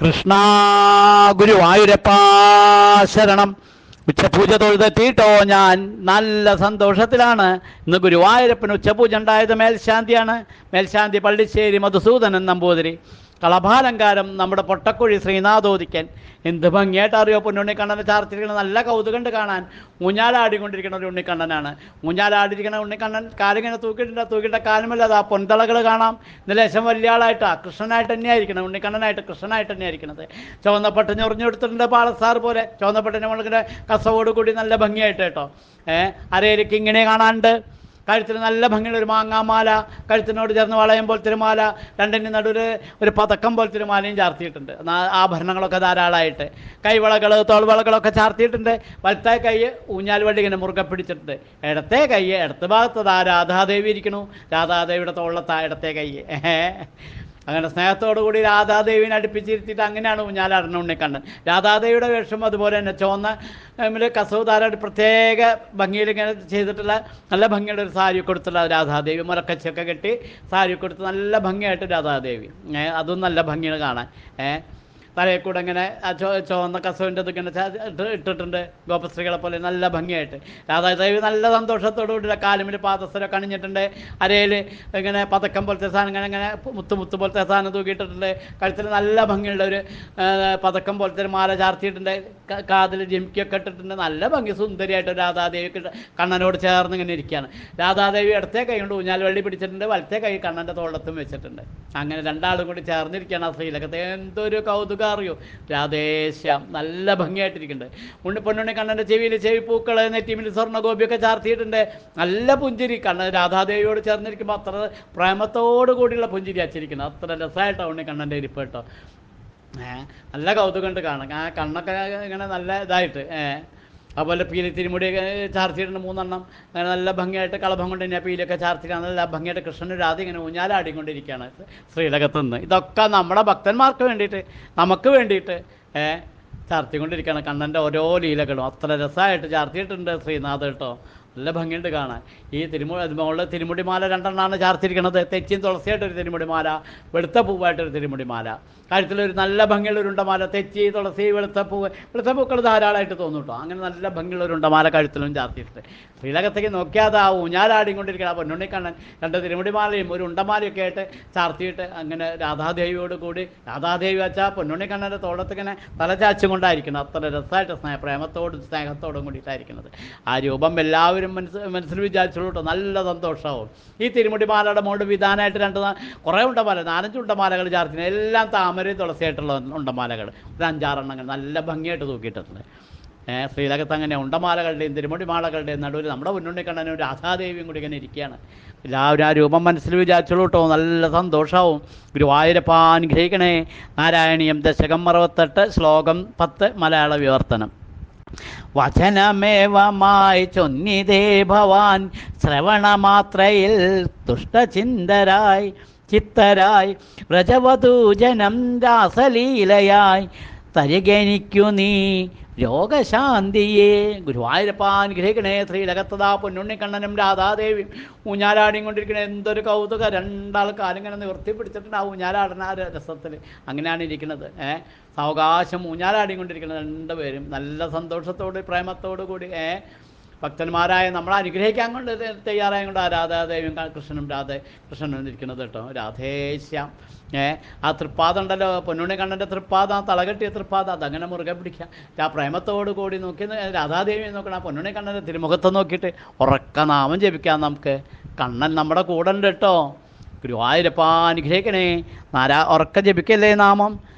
കൃഷ്ണ ഗുരുവായൂരപ്പ ശരണം. ഉച്ചപൂജ തൊഴുതെത്തിയിട്ടോ ഞാൻ. നല്ല സന്തോഷത്തിലാണ്. ഇന്ന് ഗുരുവായൂരപ്പന് ഉച്ചപൂജ ഉണ്ടായത് മേൽശാന്തിയാണ്. മേൽശാന്തി പള്ളിശ്ശേരി മധുസൂദനൻ നമ്പൂതിരി. കളഭാലങ്കാരം നമ്മുടെ പൊട്ടക്കുഴി ശ്രീനാഥോദിക്കൻ. എന്ത് ഭംഗിയായിട്ട് അറിയോ പൊന്നുണ്ണിക്കണ്ണനെ ചാർത്തിരിക്കുന്ന നല്ല കൗതുകണ്ട് കാണാൻ. ഊഞ്ഞാലാടിക്കൊണ്ടിരിക്കുന്ന ഒരു ഉണ്ണിക്കണ്ണനാണ്. ഊഞ്ഞാലാടിയിരിക്കുന്ന ഉണ്ണിക്കണ്ണൻ കാലിങ്ങനെ തൂക്കിയിട്ടുണ്ട്. തൂക്കിയിട്ട കാലമല്ലാതെ ആ പൊന്തളകൾ കാണാം. ഇന്ന് ലേശം വലിയ ആളായിട്ടാ കൃഷ്ണനായിട്ട് തന്നെയായിരിക്കണം. ഉണ്ണിക്കണ്ണനായിട്ട് കൃഷ്ണനായിട്ട് തന്നെയായിരിക്കണത്. ചുവന്നപ്പട്ട് ഞൊറിഞ്ഞെടുത്തിട്ടുണ്ട് പാളസാർ പോലെ. ചുവന്നപ്പട്ടിന് നമ്മളിങ്ങനെ കസവോട് കൂടി നല്ല ഭംഗിയായിട്ട് കേട്ടോ. ഏഹ് അരയിലേക്ക് ഇങ്ങനെ കാണാനുണ്ട്. കഴുത്തിന് നല്ല ഭംഗിയുള്ള ഒരു മാങ്ങാമാല കഴുത്തിനോട് ചേർന്ന് വളയം പോലെ തിരുമാല മാല രണ്ടിന്റെ നടുവിൽ ഒരു പതക്കം പോലെ തിരുമാലയും മാലയും ചാർത്തിയിട്ടുണ്ട് ആഭരണങ്ങളൊക്കെ ധാരാളമായിട്ട് കൈവളകൾ തോൾവളകളൊക്കെ ചാർത്തിയിട്ടുണ്ട്. വലത്തെ കൈ ഊഞ്ഞാൽ വഴി ഇങ്ങനെ മുറുകെ പിടിച്ചിട്ടുണ്ട്. ഇടത്തെ കൈ ഇടത്ത് ഭാഗത്ത് രാധാദേവി ഇരിക്കണു. രാധാദേവിയുടെ തോളത്താ ഇടത്തെ കൈ. അങ്ങനെ സ്നേഹത്തോടു കൂടി രാധാദേവിനെ അടുപ്പിച്ചിരുത്തിയിട്ട് അങ്ങനെയാണ് ഊഞ്ഞാലാടണ ഉണ്ണിക്കണ്ണൻ രാധാദേവിയുടെ വേഷം അതുപോലെ തന്നെ ചുവന്ന കസവുധാരായിട്ട് പ്രത്യേക ഭംഗിയിൽ ഇങ്ങനെ ചെയ്തിട്ടുള്ള നല്ല ഭംഗിയുള്ള ഒരു സാരി കൊടുത്തുള്ള രാധാദേവി. മുരക്കച്ചൊക്കെ കെട്ടി സാരി കൊടുത്ത് നല്ല ഭംഗിയായിട്ട് രാധാദേവി. അതും നല്ല ഭംഗിയാണ് കാണാൻ. ഏഹ് തലയിൽ കൂടെ ഇങ്ങനെ ചുവന്ന കസവിന്റെ ഇങ്ങനെ ഇട്ടിട്ടുണ്ട് ഗോപസ്ത്രീകളെ പോലെ. നല്ല ഭംഗിയായിട്ട്. രാധാദേവി നല്ല സന്തോഷത്തോടു കൂടി കാലുമിൽ പാദസരമൊക്കെ അണിഞ്ഞിട്ടുണ്ട്. അരയിൽ ഇങ്ങനെ പതക്കം പോലത്തെ സാധനം ഇങ്ങനെ ഇങ്ങനെ മുത്തു മുത്ത് പോലത്തെ സാധനം തൂക്കിയിട്ടിട്ടുണ്ട്. കഴുത്തിൽ നല്ല ഭംഗിയുള്ള ഒരു പതക്കം പോലത്തെ ഒരു മാല ചാർത്തിയിട്ടുണ്ട്. കാതിൽ ജിമിക്കൊക്കെ ഇട്ടിട്ടുണ്ട്. നല്ല ഭംഗി സുന്ദരിയായിട്ട് രാധാദേവി കണ്ണനോട് ചേർന്ന് ഇങ്ങനെ ഇരിക്കുകയാണ്. രാധാദേവി ഇടത്തെ കൈ കൊണ്ട് ഊഞ്ഞാൽ വള്ളി പിടിച്ചിട്ടുണ്ട്. വലത്തെ കൈ കണ്ണന്റെ തോളത്തും വെച്ചിട്ടുണ്ട്. അങ്ങനെ രണ്ടാളും കൂടി ചേർന്നിരിക്കുകയാണ് ആ ശ്രീലകത്തെ. എന്തൊരു കൗതുകം അറിയോ? രാധേശ്യാം നല്ല ഭംഗിയായിട്ടിരിക്കുന്നുണ്ട്. ഉണ്ണി പൊന്നുണ്ണി കണ്ണന്റെ ചെവിയിൽ ചെവിപ്പൂക്കൾ നെറ്റിമിൽ സ്വർണ ഗോപിയൊക്കെ ചാർത്തിയിട്ടുണ്ട്. നല്ല പുഞ്ചിരി. കണ്ണൻ രാധാദേവിയോട് ചേർന്നിരിക്കുമ്പോൾ അത്ര പ്രേമത്തോടു കൂടിയുള്ള പുഞ്ചിരി അച്ചിരിക്കുന്നത് അത്ര രസമായിട്ടാണ് ഉണ്ണി കണ്ണന്റെ ഇരിപ്പ് കേട്ടോ? ഏഹ് നല്ല കൗതുകമുണ്ട് കാണാൻ. ആ കണ്ണൊക്കെ ഇങ്ങനെ നല്ല ഇതായിട്ട് ഏ അതുപോലെ പീലി തിരുമുടി ചാർത്തിയിട്ടുണ്ട് മൂന്നെണ്ണം. അങ്ങനെ നല്ല ഭംഗിയായിട്ട് കളഭം കൊണ്ട് തന്നെ പീലൊക്കെ ചാർത്തിക്കാൻ നല്ല ഭംഗിയായിട്ട് കൃഷ്ണൻ രാധ ഇങ്ങനെ ഊഞ്ഞാലാടിക്കൊണ്ടിരിക്കുകയാണ് ശ്രീലകത്ത് നിന്ന് ഇതൊക്കെ നമ്മുടെ ഭക്തന്മാർക്ക് വേണ്ടിയിട്ട് നമുക്ക് വേണ്ടിയിട്ട് ചാർത്തിക്കൊണ്ടിരിക്കുകയാണ് കണ്ണന്റെ ഓരോ ലീലകളും. അത്ര രസമായിട്ട് ചാർത്തിയിട്ടുണ്ട് ശ്രീനാഥ് കേട്ടോ. നല്ല ഭംഗിയുണ്ട് കാണാൻ. ഈ തിരുമുടി മുകളിൽ തിരുമുടിമാല രണ്ടെണ്ണമാണ് ചാർത്തിരിക്കുന്നത് തെച്ചിയും തുളസിയായിട്ടൊരു തിരുമുടിമാല വെളുത്ത പൂവായിട്ടൊരു തിരുമുടിമാല. കാര്യത്തിലൊരു നല്ല ഭംഗിയുള്ള ഒരു ഉണ്ടമാല തെച്ചി തുളസി വെളുത്ത പൂവ് വെളുത്ത പൂക്കൾ ധാരാളമായിട്ട് തോന്നും കേട്ടോ അങ്ങനെ നല്ല ഭംഗിയുള്ള ഒരു ഉണ്ടമാല കഴുത്തിലും ചാർത്തിയിട്ടുണ്ട്. ശ്രീലകത്തേക്ക് ആ ഊഞ്ഞാലാടിക്കൊണ്ടിരിക്കണം ആ പൊന്നുണ്ണിക്കണ്ണൻ രണ്ട് തിരുമുടിമാലയും ഒരു ഉണ്ടമാലയൊക്കെ ആയിട്ട് ചാർത്തിയിട്ട് അങ്ങനെ രാധാദേവിയോട് കൂടി രാധാദേവി വെച്ചാൽ പൊന്നുണ്ണിക്കണ്ണന്റെ തോളത്തിങ്ങനെ തല ചാച്ചും കൊണ്ടായിരിക്കണം. അത്ര രസമായിട്ട് സ്നേഹ പ്രേമത്തോടും സ്നേഹത്തോടും കൂടിയിട്ടായിരിക്കുന്നത്. ആ രൂപം എല്ലാവരും മനസ്സ് മനസ്സിൽ വിചാരിച്ചോളൂ നല്ല സന്തോഷമാവും ഈ തിരുമുടിമാലയുടെ മുകളിൽ വിധാനമായിട്ട് രണ്ട് കുറേ ഉണ്ടമാല നാലഞ്ച് ഉണ്ടമാലകൾ ചാർത്തിന്. എല്ലാം താമര തുളസിയായിട്ടുള്ള ഉണ്ടമാലകൾ ഒരു അഞ്ചാറെണ്ണങ്ങൾ. നല്ല ഭംഗിയായിട്ട് തൂക്കിയിട്ടുണ്ട് ശ്രീലകത്ത് അങ്ങനെ ഉണ്ടമാലകളുടെയും തിരുമുടിമാലകളുടെയും നടുവിൽ നമ്മുടെ മുന്നുണ്ണിക്കണ്ണനും രാധാദേവിയും കൂടി ഇങ്ങനെ ഇരിക്കുകയാണ്. എല്ലാവരും ആ രൂപം മനസ്സിൽ വിചാരിച്ചോളൂ കേട്ടോ. നല്ല സന്തോഷമാവും ഗുരുവായൂരപ്പ അനുഗ്രഹിക്കണേ. നാരായണീയം ദശകം അറുപത്തെട്ട് ശ്ലോകം പത്ത് മലയാള വിവർത്തനം. വചനമേവമായി ചൊന്നിതേ ഭവാൻ ശ്രവണമാത്രയിൽ തുഷ്ടചിന്തരായി ചിത്തരായി വ്രജവധൂജനം രാസലീലയായി തരികനിക്കു നീ രോഗശാന്തിയെ. ഗുരുവായൂരപ്പ അനുഗ്രഹിക്കണേ ശ്രീലകത്തതാ പൊന്നുണ്ണിക്കണ്ണനും രാധാദേവി ഊഞ്ഞാലാടിയും കൊണ്ടിരിക്കണേ എന്തൊരു കൗതുക. രണ്ടാൾക്കാരിങ്ങനെ നിവർത്തി പിടിച്ചിട്ടുണ്ട് ആ ഊഞ്ഞാലാടുന്ന ആ രസത്തിൽ. അങ്ങനെയാണ് ഇരിക്കുന്നത്. ഏഹ് സാവകാശം ഊഞ്ഞാലാടിയും കൊണ്ടിരിക്കുന്നത് രണ്ടുപേരും നല്ല സന്തോഷത്തോട് പ്രേമത്തോടു കൂടി ഏഹ് ഭക്തന്മാരായ നമ്മൾ അനുഗ്രഹിക്കാൻ കൊണ്ട് തയ്യാറായ കൊണ്ട് ആ രാധാദേവിയും ക- കൃഷ്ണനും രാധ കൃഷ്ണനും ഇരിക്കുന്നത് കേട്ടോ. രാധേശ്യാം ഏ ആ തൃപ്പാദം ഉണ്ടല്ലോ പൊന്നുണ്ണി കണ്ണന്റെ തൃപ്പാദ ആ തളകെട്ടിയ തൃപ്പാദ അതങ്ങനെ മുറുകെ പിടിക്കാം ആ പ്രേമത്തോട് കൂടി നോക്കി രാധാദേവിയെ നോക്കണം. ആ പൊന്നുണ്ണി കണ്ണന്റെ തിരുമുഖത്ത് നോക്കിയിട്ട് ഉറക്ക നാമം ജപിക്കാം നമുക്ക്. കണ്ണൻ നമ്മുടെ കൂടെ ഉണ്ട് കേട്ടോ. ഗുരുവായൂരപ്പ അനുഗ്രഹിക്കണേ. നാരാ ഉറക്ക ജപിക്കല്ലേ നാമം?